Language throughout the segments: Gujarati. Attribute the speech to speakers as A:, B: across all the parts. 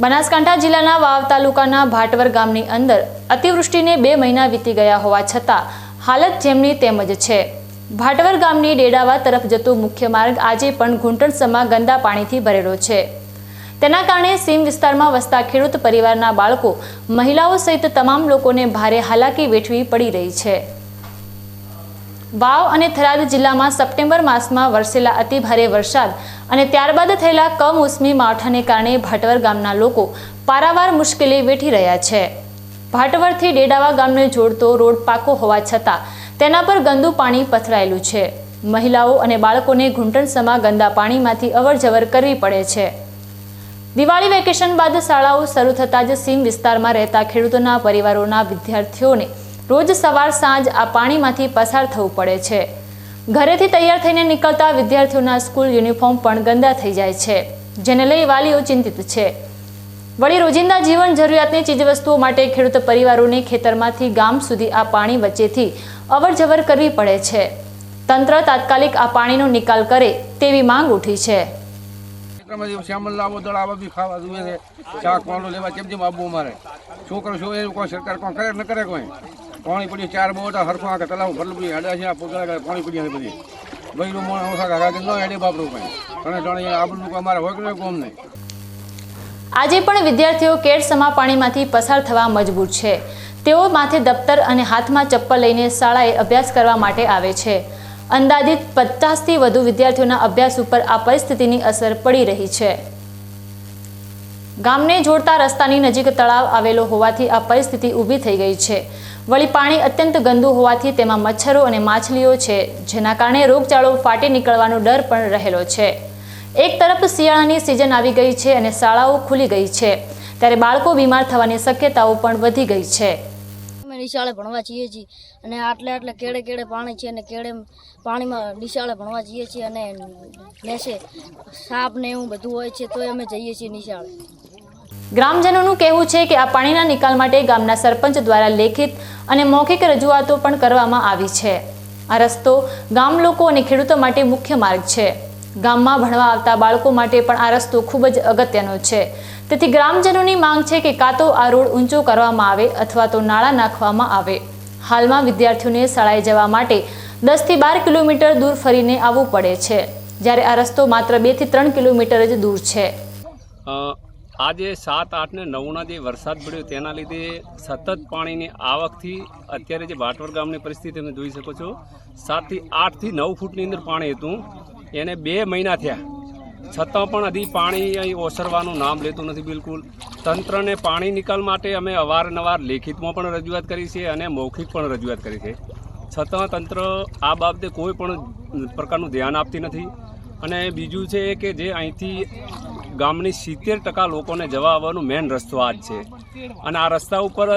A: બનાસકાંઠા જિલ્લાના વાવ તાલુકાના ભાટવર ગામની અંદર અતિવૃષ્ટિને બે મહિના વીતી ગયા હોવા છતાં હાલત જેમની તેમ જ છે. ભાટવર ગામની ડેડાવા તરફ જતો મુખ્ય માર્ગ આજે પણ ઘૂંટણસમા ગંદા પાણીથી ભરેલો છે. તેના કારણે સીમ વિસ્તારમાં વસતા ખેડૂત પરિવારના બાળકો, મહિલાઓ સહિત તમામ લોકોને ભારે હાલાકી વેઠવી પડી રહી છે. વાવ અને થરાદ જિલ્લામાં સપ્ટેમ્બર માસમાં વરસેલા અતિભારે વરસાદ અને ત્યારબાદ થયેલા કમોસમી માવઠાને કારણે ભાટવર ગામના લોકો પારાવાર મુશ્કેલી વેઠી રહ્યા છે. ભાટવરથી ડેડાવા ગામને જોડતો રોડ પાકો હોવા છતાં તેના પર ગંદુ પાણી પથરાયેલું છે. મહિલાઓ અને બાળકોને ઘૂંટણસમા ગંદા પાણીમાંથી અવરજવર કરવી પડે છે. દિવાળી વેકેશન બાદ શાળાઓ શરૂ થતાં જ સીમ વિસ્તારમાં રહેતા ખેડૂતોના પરિવારોના વિદ્યાર્થીઓને રોજ સવાર સાંજ આ પાણીમાંથી પસાર થવું પડે છે. ઘરેથી તૈયાર થઈને નીકળતા વિદ્યાર્થીઓના સ્કૂલ યુનિફોર્મ પણ ગંદા થઈ જાય છે, જેને લઈ વાલીઓ ચિંતિત છે. વળી રોજિંદા જીવન જરૂરિયાતની ચીજવસ્તુઓ માટે ખેડૂત પરિવારોને ખેતરમાંથી ગામ સુધી આ પાણી વચ્ચેથી અવરજવર કરવી પડે છે. તંત્ર તાત્કાલિક આ પાણીનો નિકાલ કરે તેવી માંગ ઉઠી છે.
B: છોકરો શું કોઈ સરકાર કોણ કરે, ન કરે કોઈ? પાણી પડ્યું ચાર બોટા હરખું આખા તલાવ ભરલું પડી હેડા છે પોતા પાણી પડી બધી. ભાઈ મોણ ઓછા કાકા ન હેડે બાપડું કંઈ ઘણે જાણે આબલું અમારે હોય કે કોમ નહીં.
A: આજે પણ વિદ્યાર્થીઓ કેડસમા પાણીમાંથી પસાર થવા મજબૂર છે. તેઓ માથે દફતર અને હાથમાં ચપ્પલ લઈને શાળાએ અભ્યાસ કરવા માટે આવે છે. અંદાજિત પચાસથી વધુ વિદ્યાર્થીઓના અભ્યાસ ઉપર આ પરિસ્થિતિની અસર પડી રહી છે. ગામને જોડતા રસ્તાની નજીક તળાવ આવેલો હોવાથી આ પરિસ્થિતિ ઊભી થઈ ગઈ છે. વળી પાણી અત્યંત ગંદુ હોવાથી તેમાં મચ્છરો અને માછલીઓ છે, જેના કારણે રોગચાળો ફાટી નીકળવાનો ડર પણ રહેલો છે. એક તરફ શિયાળાની સિઝન આવી ગઈ છે અને શાળાઓ ખુલી ગઈ છે, ત્યારે બાળકો બીમાર થવાની શક્યતાઓ પણ વધી ગઈ છે.
C: અમે નિશાળે ભણવા જઈએ છીએ અને આટલે આટલે કેળે કેળે પાણી છે અને કેળે પાણીમાં નિશાળે ભણવા જઈએ છીએ અને લેશે સાપ ને એવું બધું હોય છે, તોય અમે જઈએ છીએ નિશાળે.
A: ગ્રામજનોનું કહેવું છે કે આ પાણીના નિકાલ માટે ગામના સરપંચ દ્વારા લેખિત અને મૌખિક રજૂઆતો પણ કરવામાં આવી છે. આ રસ્તો ગામ લોકો અને ખેડૂતો માટે મુખ્ય માર્ગ છે. ગામમાં ભણવા આવતા બાળકો માટે પણ આ રસ્તો ખૂબ જ અગત્યનો છે. તેથી ગ્રામજનોની માંગ છે કે કાં તો આ રોડ ઊંચો કરવામાં આવે અથવા તો નાળા નાખવામાં આવે. હાલમાં વિદ્યાર્થીઓને શાળાએ જવા માટે દસથી બાર કિલોમીટર દૂર ફરીને આવવું પડે છે. જ્યારે આ રસ્તો માત્ર બેથી ત્રણ કિલોમીટર જ દૂર છે.
D: આજે સાત આઠ ને નવના જે વરસાદ પડ્યો તેના લીધે સતત પાણીની આવકથી અત્યારે જે બાટવર ગામની પરિસ્થિતિ તમે જોઈ શકો છો, સાતથી આઠથી નવ ફૂટની અંદર પાણી હતું. એને બે મહિના થયા. છતાં પણ હજી પાણી અહીં ઓસરવાનું નામ લેતું નથી બિલકુલ. તંત્રને પાણી નિકાલ માટે અમે અવારનવાર લેખિતમાં પણ રજૂઆત કરી છે અને મૌખિક પણ રજૂઆત કરી છે. છતાં તંત્ર આ બાબતે કોઈ પણ પ્રકારનું ધ્યાન આપતી નથી. અને બીજું છે કે જે અહીંથી ગામની સિત્તેર ટકા લોકોને જવા આવવાનો મેઇન રસ્તો આ જ છે. અને આ રસ્તા ઉપર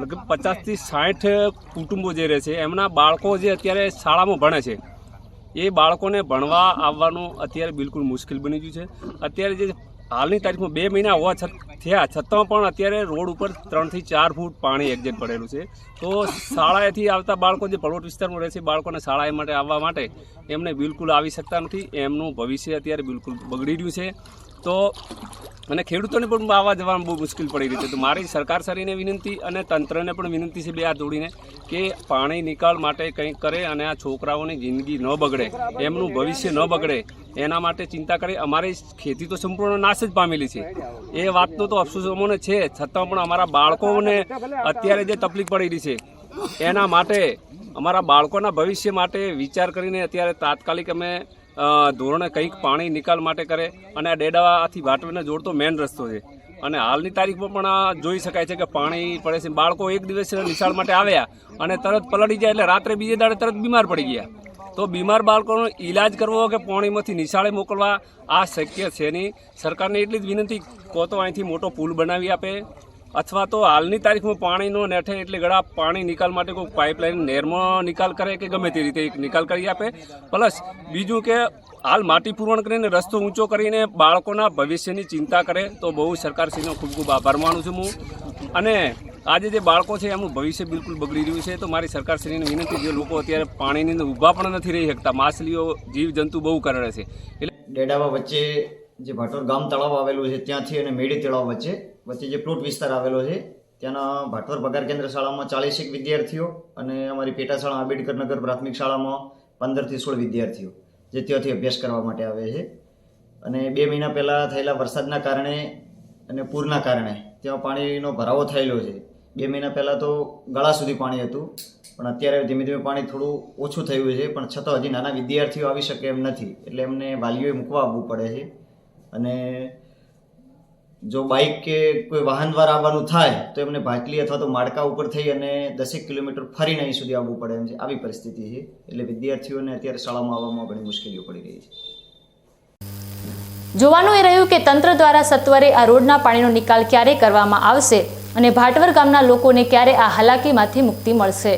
D: લગભગ પચાસથી સાઠ કુટુંબો જે રહે છે, એમના બાળકો જે અત્યારે શાળામાં ભણે છે, એ બાળકોને ભણવા આવવાનું અત્યારે બિલકુલ મુશ્કેલ બની ગયું છે. અત્યારે જે હાલની તારીખમાં બે મહિના હોવા છત થયા. છતાં પણ અત્યારે રોડ ઉપર ત્રણથી ચાર ફૂટ પાણી એક્ઝેટ પડેલું છે. તો શાળાએથી આવતા બાળકો જે પર્વત વિસ્તારમાં રહે છે બાળકોને શાળાએ માટે આવવા માટે એમને બિલકુલ આવી શકતા નથી. એમનું ભવિષ્ય અત્યારે બિલકુલ બગડી રહ્યું છે. તો અને ખેડૂતોને પણ આવવા જવામાં બહુ મુશ્કેલ પડી રહી છે. તો મારી સરકાર શ્રીને વિનંતી અને તંત્રને પણ વિનંતી છે બે હાથ જોડીને કે પાણી નિકાલ માટે કંઈક કરે અને આ છોકરાઓની જિંદગી ન બગડે, એમનું ભવિષ્ય ન બગડે. એના માટે ચિંતા કરી અમારી ખેતી તો સંપૂર્ણ નાશ જ પામેલી છે. એ વાતનો તો અફસોસ અમોને છે, છતાં પણ અમારા બાળકોને અત્યારે જે તકલીફ પડેલી છે, એના માટે અમારા બાળકોના ભવિષ્ય માટે વિચાર કરીને અત્યારે તાત્કાલિક અમે ધોરણે કંઈક પાણી નિકાલ માટે કરે અને આ ડેડાવાથી વાટવીને જોડતો મેન રસ્તો છે. અને હાલની તારીખમાં પણ આ જોઈ શકાય છે કે પાણી પડે છે. બાળકો એક દિવસ નિશાળ માટે આવ્યા અને તરત પલળી જાય એટલે રાત્રે બીજે દાડે તરત બીમાર પડી ગયા. તો બીમાર બાળકોનો ઈલાજ કરવો કે પાણીમાંથી નિશાળે મોકલવા, આ શક્ય છે નહીં. સરકારને એટલી જ વિનંતી કો તો અહીંથી મોટો પુલ બનાવી આપે. અથવા તો હાલની તારીખમાં પાણીનો નેઠે એટલે ગળા પાણી નિકાલ માટે કોઈ પાઇપલાઇન નહેરમાં નિકાલ કરે કે ગમે તે રીતે એક નિકાલ કરી આપે. પ્લસ બીજું કે હાલ માટી પૂરણ કરીને રસ્તો ઊંચો કરીને બાળકોના ભવિષ્યની ચિંતા કરે, તો બહુ સરકારશ્રીનો ખૂબ ખૂબ આભાર માનું છું હું. અને આજે જે બાળકો છે, એમનું ભવિષ્ય બિલકુલ બગડી રહ્યું છે, તો મારી સરકારશ્રીની વિનંતી, જે લોકો અત્યારે પાણીની અંદર ઊભા પણ નથી રહી શકતા, માછલીઓ, જીવજંતુ બહુ કરડે છે. એટલે
E: ડેડાવા વચ્ચે જે ભાટોર ગામ તળાવ આવેલું છે, ત્યાંથી અને મેડી તળાવ વચ્ચે વચ્ચે જે પ્લોટ વિસ્તાર આવેલો છે, ત્યાંના ભાટવર પગાર કેન્દ્ર શાળામાં ચાલીસેક વિદ્યાર્થીઓ અને અમારી પેટા શાળા આંબેડકર પ્રાથમિક શાળામાં પંદરથી સોળ વિદ્યાર્થીઓ, જે ત્યાંથી અભ્યાસ કરવા માટે આવે છે. અને બે મહિના પહેલાં થયેલા વરસાદના કારણે અને પૂરના કારણે ત્યાં પાણીનો ભરાવો થયેલો છે. બે મહિના પહેલાં તો ગળા સુધી પાણી હતું, પણ અત્યારે ધીમે ધીમે પાણી થોડું ઓછું થયું છે, પણ છતાં હજી નાના વિદ્યાર્થીઓ આવી શકે એમ નથી, એટલે એમને વાલીઓએ મૂકવા આવવું પડે છે. અને જો બાઇક કે કોઈ વાહન દ્વારા આવવાનું થાય, તો એમને ભાટલી અથવા તો માળકા ઉપર થઈ અને દસેક કિલોમીટર ફરીને અહીં સુધી આવવું પડે એમ છે. આવી પરિસ્થિતિ છે, એટલે વિદ્યાર્થીઓને અત્યારે શાળામાં આવવામાં ઘણી મુશ્કેલીઓ પડી રહી છે.
A: જોવાનું એ રહ્યું કે તંત્ર દ્વારા સત્વરે આ રોડના પાણીનો નિકાલ ક્યારે કરવામાં આવશે? અને ભાટવર ગામના લોકોને ક્યારે આ હાલાકીમાંથી મુક્તિ મળશે?